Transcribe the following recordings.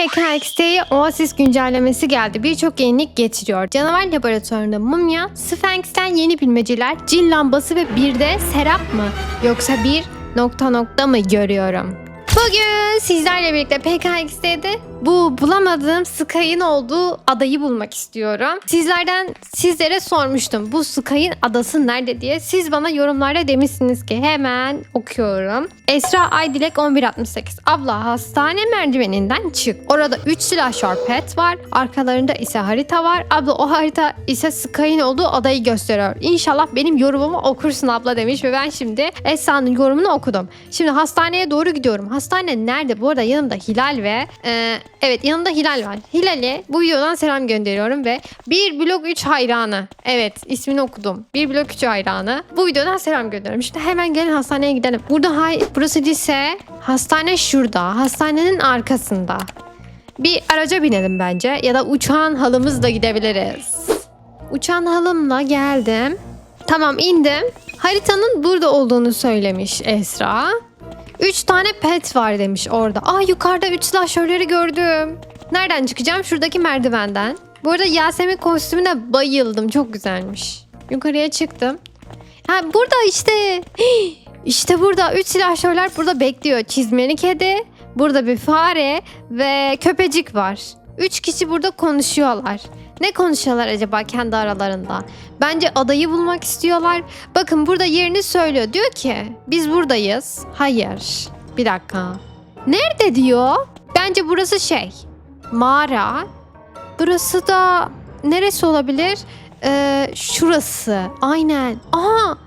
PKX'ye Oasis güncellemesi geldi. Birçok yenilik getiriyor. Canavar laboratuvarında mumya, Sphinx'ten yeni bilmeceler, cin lambası ve bir de serap mı? Yoksa bir nokta nokta mı görüyorum? Bugün sizlerle birlikte PKX'de bu bulamadığım Sky'ın olduğu adayı bulmak istiyorum. Sizlerden sizlere sormuştum bu Sky'ın adası nerede diye. Siz bana yorumlarda demişsiniz ki hemen okuyorum. Esra Aydilek 1168. Abla hastane merdiveninden çık. Orada 3 silahşör pet var. Arkalarında ise harita var. Abla o harita ise Sky'ın olduğu adayı gösteriyor. İnşallah benim yorumumu okursun abla demiş ve ben şimdi Esra'nın yorumunu okudum. Şimdi hastaneye doğru gidiyorum. Hastane nerede? Bu arada yanımda Hilal ve e, evet yanımda Hilal var. Hilal'e bu videodan selam gönderiyorum ve 1 blok 3 hayranı. Evet ismini okudum. 1 blok 3 hayranı. Bu videodan selam gönderiyorum. Şimdi hemen gelin hastaneye gidelim. Burada hay burası lise. Hastane şurada. Hastanenin arkasında. Bir araca binelim bence ya da uçağın halımızla gidebiliriz. Uçağın halımla geldim. Tamam indim. Haritanın burada olduğunu söylemiş Esra. Üç tane pet var demiş orada. Aa yukarıda üç slasherleri gördüm. Nereden çıkacağım? Şuradaki merdivenden. Bu arada Yasemin kostümüne bayıldım. Çok güzelmiş. Yukarıya çıktım. Ha burada işte. Hii, İşte burada üç silahşörler burada bekliyor. Çizmeli kedi, burada bir fare ve köpecik var. Üç kişi burada konuşuyorlar. Ne konuşuyorlar acaba kendi aralarında? Bence adayı bulmak istiyorlar. Bakın burada yerini söylüyor. Diyor ki biz buradayız. Hayır. Bir dakika. Nerede diyor? Bence burası şey. Mağara. Burası da neresi olabilir? Ee, şurası. Aynen. Aha.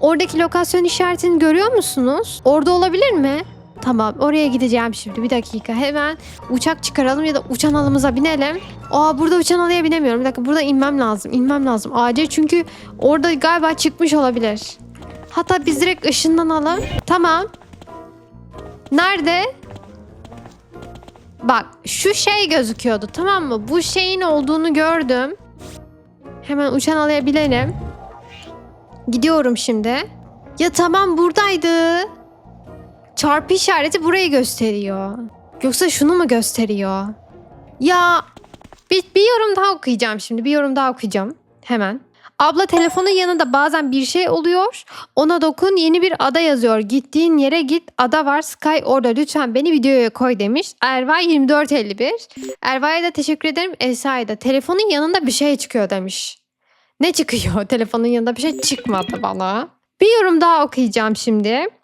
Oradaki lokasyon işaretini görüyor musunuz? Orada olabilir mi? Tamam oraya gideceğim şimdi bir dakika hemen uçak çıkaralım ya da uçan alımıza binelim. Aa burada uçan alıya binemiyorum bir dakika burada inmem lazım inmem lazım acil çünkü orada galiba çıkmış olabilir. Hatta biz direkt ışınlanalım. Tamam. Nerede? Bak şu şey gözüküyordu tamam mı? Bu şeyin olduğunu gördüm. Hemen uçan alıya binelim. Gidiyorum şimdi. Ya tamam buradaydı. Çarpı işareti burayı gösteriyor. Yoksa şunu mu gösteriyor? Ya bir, bir yorum daha okuyacağım şimdi. Bir yorum daha okuyacağım. Hemen. Abla telefonun yanında bazen bir şey oluyor. Ona dokun yeni bir ada yazıyor. Gittiğin yere git ada var Sky orada lütfen beni videoya koy demiş. Erva 2451. Erva'ya da teşekkür ederim. Esra'ya da telefonun yanında bir şey çıkıyor demiş. Ne çıkıyor? Telefonun yanında bir şey çıkmadı bana. Bir yorum daha okuyacağım şimdi.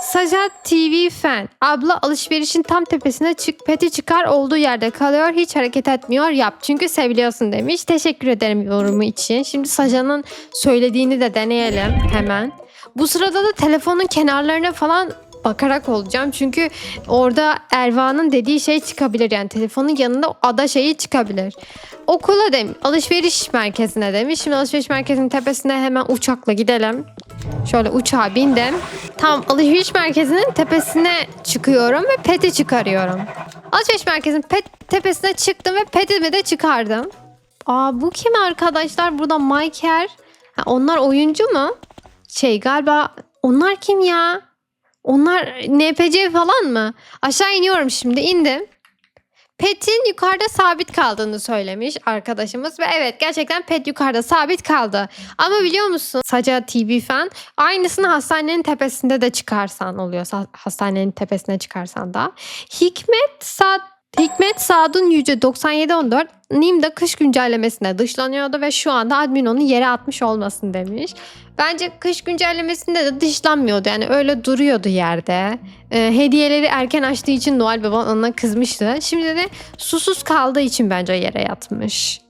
Saja TV fan. Abla alışverişin tam tepesine çık. Peti çıkar olduğu yerde kalıyor. Hiç hareket etmiyor. Yap çünkü seviliyorsun demiş. Teşekkür ederim yorumu için. Şimdi Saja'nın söylediğini de deneyelim hemen. Bu sırada da telefonun kenarlarına falan bakarak olacağım. Çünkü orada Erva'nın dediği şey çıkabilir. Yani telefonun yanında ada şeyi çıkabilir. Okula demiş. Alışveriş merkezine demiş. Şimdi alışveriş merkezinin tepesine hemen uçakla gidelim. Şöyle uçağa bindim. Tam alışveriş merkezinin tepesine çıkıyorum ve peti çıkarıyorum. Alışveriş merkezinin pet tepesine çıktım ve petimi de çıkardım. Aa bu kim arkadaşlar? Burada Michael. Ha, onlar oyuncu mu? Şey galiba onlar kim ya? Onlar NPC falan mı? Aşağı iniyorum şimdi indim. Pet'in yukarıda sabit kaldığını söylemiş arkadaşımız ve evet gerçekten Pet yukarıda sabit kaldı. Ama biliyor musun Saca TV fan aynısını hastanenin tepesinde de çıkarsan oluyor. Hastanenin tepesine çıkarsan da. Hikmet Sad Hikmet Sadun Yüce 9714 Nim'de kış güncellemesine dışlanıyordu ve şu anda admin onu yere atmış olmasın demiş. Bence kış güncellemesinde de dışlanmıyordu. Yani öyle duruyordu yerde. Ee, hediyeleri erken açtığı için Noel Baba ona kızmıştı. Şimdi de susuz kaldığı için bence yere yatmış.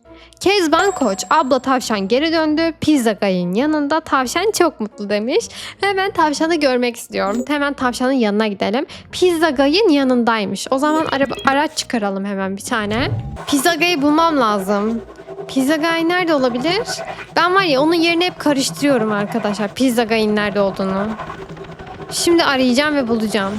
Kezban Koç, abla tavşan geri döndü. Pizza Gay'ın yanında tavşan çok mutlu demiş. Hemen tavşanı görmek istiyorum. Hemen tavşanın yanına gidelim. Pizza Gay'ın yanındaymış. O zaman araba, araç çıkaralım hemen bir tane. Pizza Gay'ı bulmam lazım. Pizza Guy nerede olabilir? Ben var ya onun yerini hep karıştırıyorum arkadaşlar. Pizza Guy'ın nerede olduğunu. Şimdi arayacağım ve bulacağım.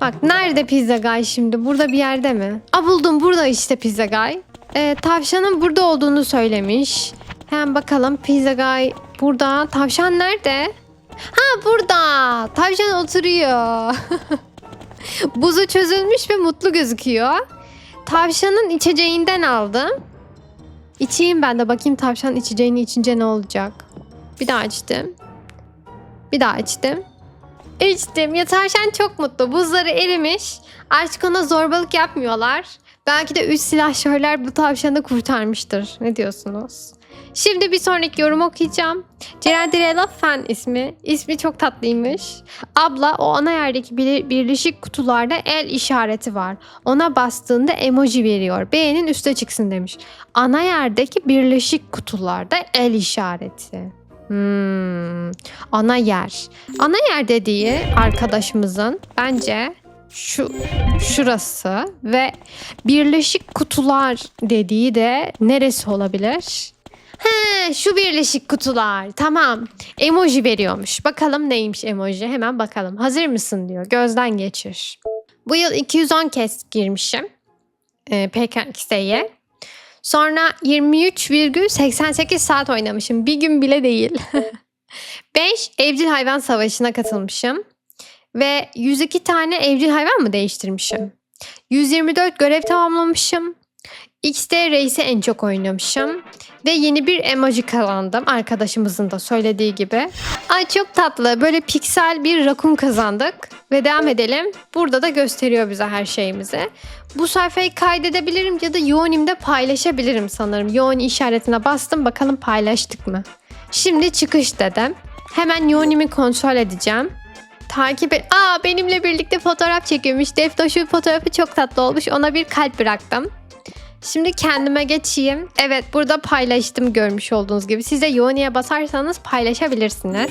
Bak nerede Pizza Guy şimdi? Burada bir yerde mi? Aa buldum burada işte Pizza Guy. Ee, tavşanın burada olduğunu söylemiş. Hemen bakalım Pizza Guy burada. Tavşan nerede? Ha burada. Tavşan oturuyor. Buzu çözülmüş ve mutlu gözüküyor. tavşanın içeceğinden aldım. İçeyim ben de bakayım tavşanın içeceğini içince ne olacak. Bir daha içtim. Bir daha içtim. İçtim. Ya tavşan çok mutlu. Buzları erimiş. Artık ona zorbalık yapmıyorlar. Belki de üç silahşörler bu tavşanı kurtarmıştır. Ne diyorsunuz? Şimdi bir sonraki yorum okuyacağım. Cerendrella Fen ismi. İsmi çok tatlıymış. Abla o ana yerdeki bir- birleşik kutularda el işareti var. Ona bastığında emoji veriyor. Beğenin üste çıksın demiş. Ana yerdeki birleşik kutularda el işareti. Hmm, ana yer. Ana yer dediği arkadaşımızın bence şu şurası ve birleşik kutular dediği de neresi olabilir? He, şu birleşik kutular. Tamam. Emoji veriyormuş. Bakalım neymiş emoji? Hemen bakalım. Hazır mısın diyor. Gözden geçir. Bu yıl 210 kez girmişim. E, PKX'ye. Sonra 23,88 saat oynamışım. Bir gün bile değil. 5 evcil hayvan savaşına katılmışım. Ve 102 tane evcil hayvan mı değiştirmişim? 124 görev tamamlamışım. X'de Reis'i en çok oynamışım. Ve yeni bir emoji kazandım arkadaşımızın da söylediği gibi. Ay çok tatlı böyle piksel bir rakun kazandık. Ve devam edelim. Burada da gösteriyor bize her şeyimizi. Bu sayfayı kaydedebilirim ya da Yoğunim'de paylaşabilirim sanırım. Yoğun işaretine bastım bakalım paylaştık mı? Şimdi çıkış dedim. Hemen Yoğunim'i kontrol edeceğim. Takip et. Aa benimle birlikte fotoğraf çekiyormuş. Deftoş'un fotoğrafı çok tatlı olmuş. Ona bir kalp bıraktım. Şimdi kendime geçeyim. Evet burada paylaştım görmüş olduğunuz gibi. Siz de Yoğun'a basarsanız paylaşabilirsiniz.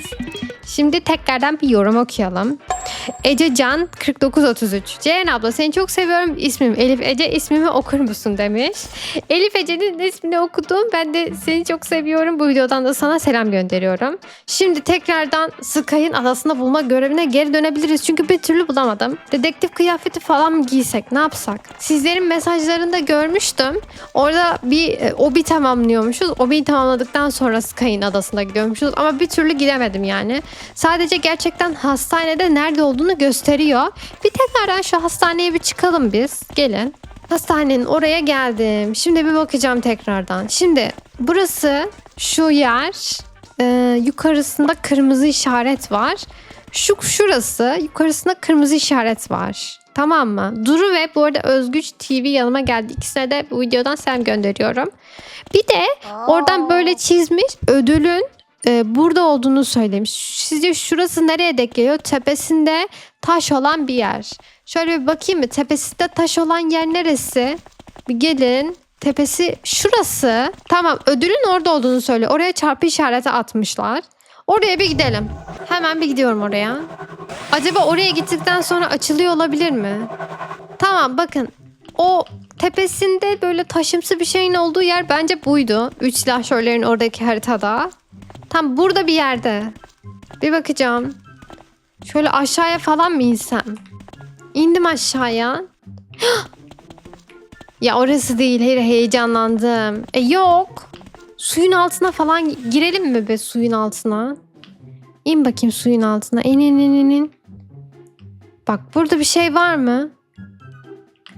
Şimdi tekrardan bir yorum okuyalım. Ece Can 4933. Ceren abla seni çok seviyorum. İsmim Elif Ece. ismimi okur musun demiş. Elif Ece'nin ismini okudum. Ben de seni çok seviyorum. Bu videodan da sana selam gönderiyorum. Şimdi tekrardan Sky'ın adasında bulma görevine geri dönebiliriz. Çünkü bir türlü bulamadım. Dedektif kıyafeti falan mı giysek ne yapsak? Sizlerin mesajlarında görmüştüm. Orada bir e, obi tamamlıyormuşuz. Obi'yi tamamladıktan sonra Sky'ın adasına gidiyormuşuz. Ama bir türlü gidemedim yani. Sadece gerçekten hastanede nerede olduğunu gösteriyor. Bir tekrardan şu hastaneye bir çıkalım biz. Gelin. Hastanenin oraya geldim. Şimdi bir bakacağım tekrardan. Şimdi burası şu yer. Ee, yukarısında kırmızı işaret var. Şu şurası yukarısında kırmızı işaret var. Tamam mı? Duru ve bu arada Özgüç TV yanıma geldi. İkisine de bu videodan selam gönderiyorum. Bir de oradan böyle çizmiş ödülün e, burada olduğunu söylemiş. Sizce şurası nereye denk geliyor? Tepesinde taş olan bir yer. Şöyle bir bakayım mı? Tepesinde taş olan yer neresi? Bir gelin. Tepesi şurası. Tamam ödülün orada olduğunu söyle. Oraya çarpı işareti atmışlar. Oraya bir gidelim. Hemen bir gidiyorum oraya. Acaba oraya gittikten sonra açılıyor olabilir mi? Tamam bakın. O tepesinde böyle taşımsı bir şeyin olduğu yer bence buydu. Üç silahşörlerin oradaki haritada. Tam burada bir yerde. Bir bakacağım. Şöyle aşağıya falan mı insem? İndim aşağıya. ya orası değil. Hayır heyecanlandım. E yok. Suyun altına falan girelim mi be suyun altına? İn bakayım suyun altına. İn in in in, in. Bak burada bir şey var mı?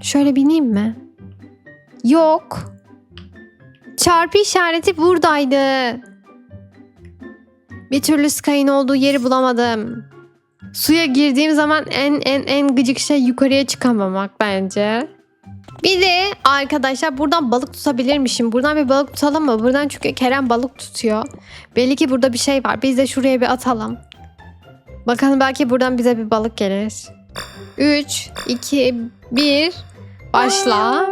Şöyle bineyim mi? Yok. Çarpı işareti buradaydı. Bir türlü Sky'ın olduğu yeri bulamadım. Suya girdiğim zaman en en en gıcık şey yukarıya çıkamamak bence. Bir de arkadaşlar buradan balık tutabilirmişim. Buradan bir balık tutalım mı? Buradan çünkü Kerem balık tutuyor. Belli ki burada bir şey var. Biz de şuraya bir atalım. Bakalım belki buradan bize bir balık gelir. 3, 2, 1. Başla.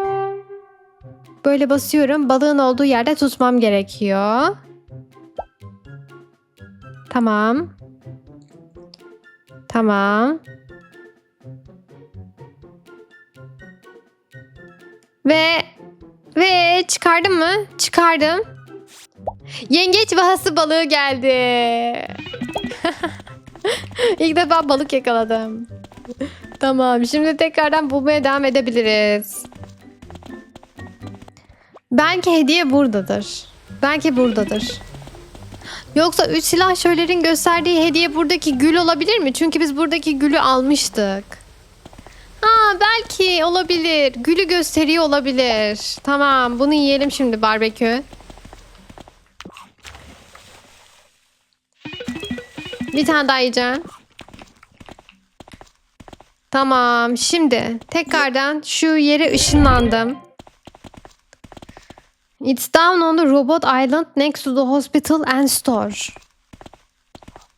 Böyle basıyorum. Balığın olduğu yerde tutmam gerekiyor. Tamam. Tamam. Ve ve çıkardım mı? Çıkardım. Yengeç vahası balığı geldi. İlk defa balık yakaladım. tamam şimdi tekrardan bulmaya devam edebiliriz. Belki hediye buradadır. Belki buradadır. Yoksa üç silahşörlerin gösterdiği hediye buradaki gül olabilir mi? Çünkü biz buradaki gülü almıştık. Aa belki olabilir. Gülü gösteriyor olabilir. Tamam bunu yiyelim şimdi barbekü. Bir tane daha yiyeceğim. Tamam şimdi tekrardan şu yere ışınlandım. It's down on the robot island next to the hospital and store.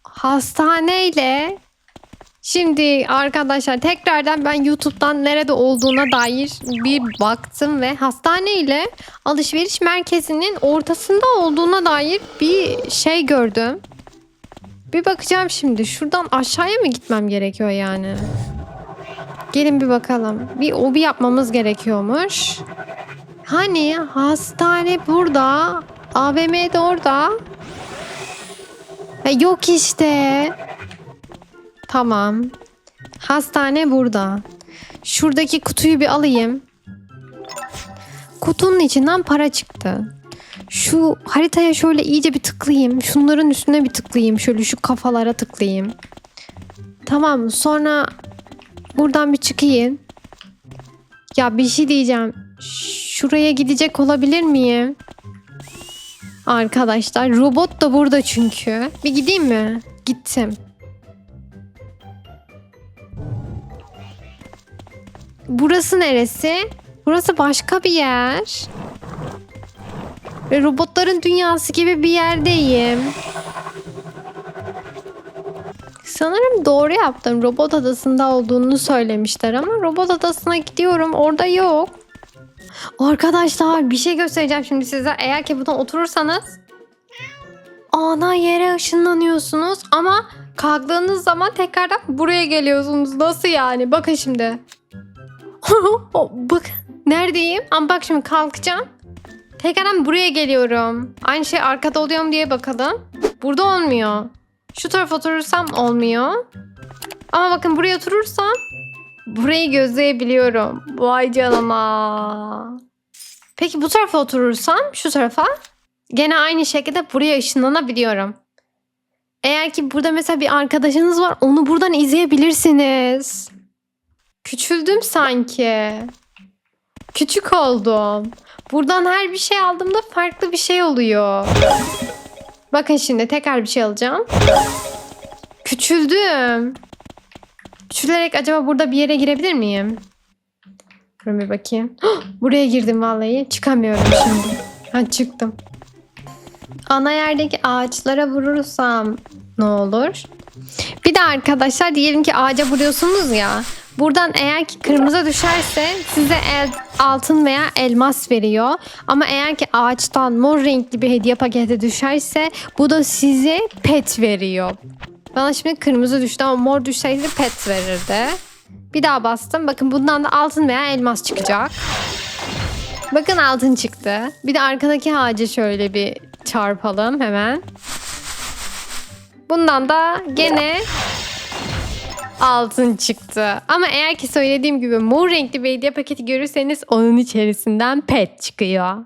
Hastaneyle Şimdi arkadaşlar tekrardan ben YouTube'dan nerede olduğuna dair bir baktım ve hastane ile alışveriş merkezinin ortasında olduğuna dair bir şey gördüm. Bir bakacağım şimdi. Şuradan aşağıya mı gitmem gerekiyor yani? Gelin bir bakalım. Bir obi yapmamız gerekiyormuş. Hani hastane burada. AVM de orada. Ha, yok işte. Tamam. Hastane burada. Şuradaki kutuyu bir alayım. Kutunun içinden para çıktı. Şu haritaya şöyle iyice bir tıklayayım. Şunların üstüne bir tıklayayım. Şöyle şu kafalara tıklayayım. Tamam sonra buradan bir çıkayım. Ya bir şey diyeceğim. Şuraya gidecek olabilir miyim? Arkadaşlar robot da burada çünkü. Bir gideyim mi? Gittim. Burası neresi? Burası başka bir yer. Ve robotların dünyası gibi bir yerdeyim. Sanırım doğru yaptım. Robot adasında olduğunu söylemişler ama robot adasına gidiyorum. Orada yok. Arkadaşlar bir şey göstereceğim şimdi size. Eğer ki buradan oturursanız ana yere ışınlanıyorsunuz ama kalktığınız zaman tekrardan buraya geliyorsunuz. Nasıl yani? Bakın şimdi. Bak neredeyim? Ama bak şimdi kalkacağım. Tekrardan buraya geliyorum. Aynı şey arkada oluyor mu diye bakalım. Burada olmuyor. Şu tarafa oturursam olmuyor. Ama bakın buraya oturursam burayı gözleyebiliyorum. Vay canına. Peki bu tarafa oturursam şu tarafa gene aynı şekilde buraya ışınlanabiliyorum. Eğer ki burada mesela bir arkadaşınız var onu buradan izleyebilirsiniz. Küçüldüm sanki. Küçük oldum. Buradan her bir şey aldığımda farklı bir şey oluyor. Bakın şimdi tekrar bir şey alacağım. Küçüldüm. Küçülerek acaba burada bir yere girebilir miyim? Dur bir bakayım. Buraya girdim vallahi. Çıkamıyorum şimdi. Ha çıktım. Ana yerdeki ağaçlara vurursam ne olur? Bir de arkadaşlar diyelim ki ağaca vuruyorsunuz ya. Buradan eğer ki kırmızı düşerse size el, altın veya elmas veriyor. Ama eğer ki ağaçtan mor renkli bir hediye paketi düşerse bu da size pet veriyor. Bana şimdi kırmızı düştü ama mor düşseydi pet verirdi. Bir daha bastım. Bakın bundan da altın veya elmas çıkacak. Bakın altın çıktı. Bir de arkadaki ağaca şöyle bir çarpalım hemen. Bundan da gene altın çıktı. Ama eğer ki söylediğim gibi mor renkli bir hediye paketi görürseniz onun içerisinden pet çıkıyor.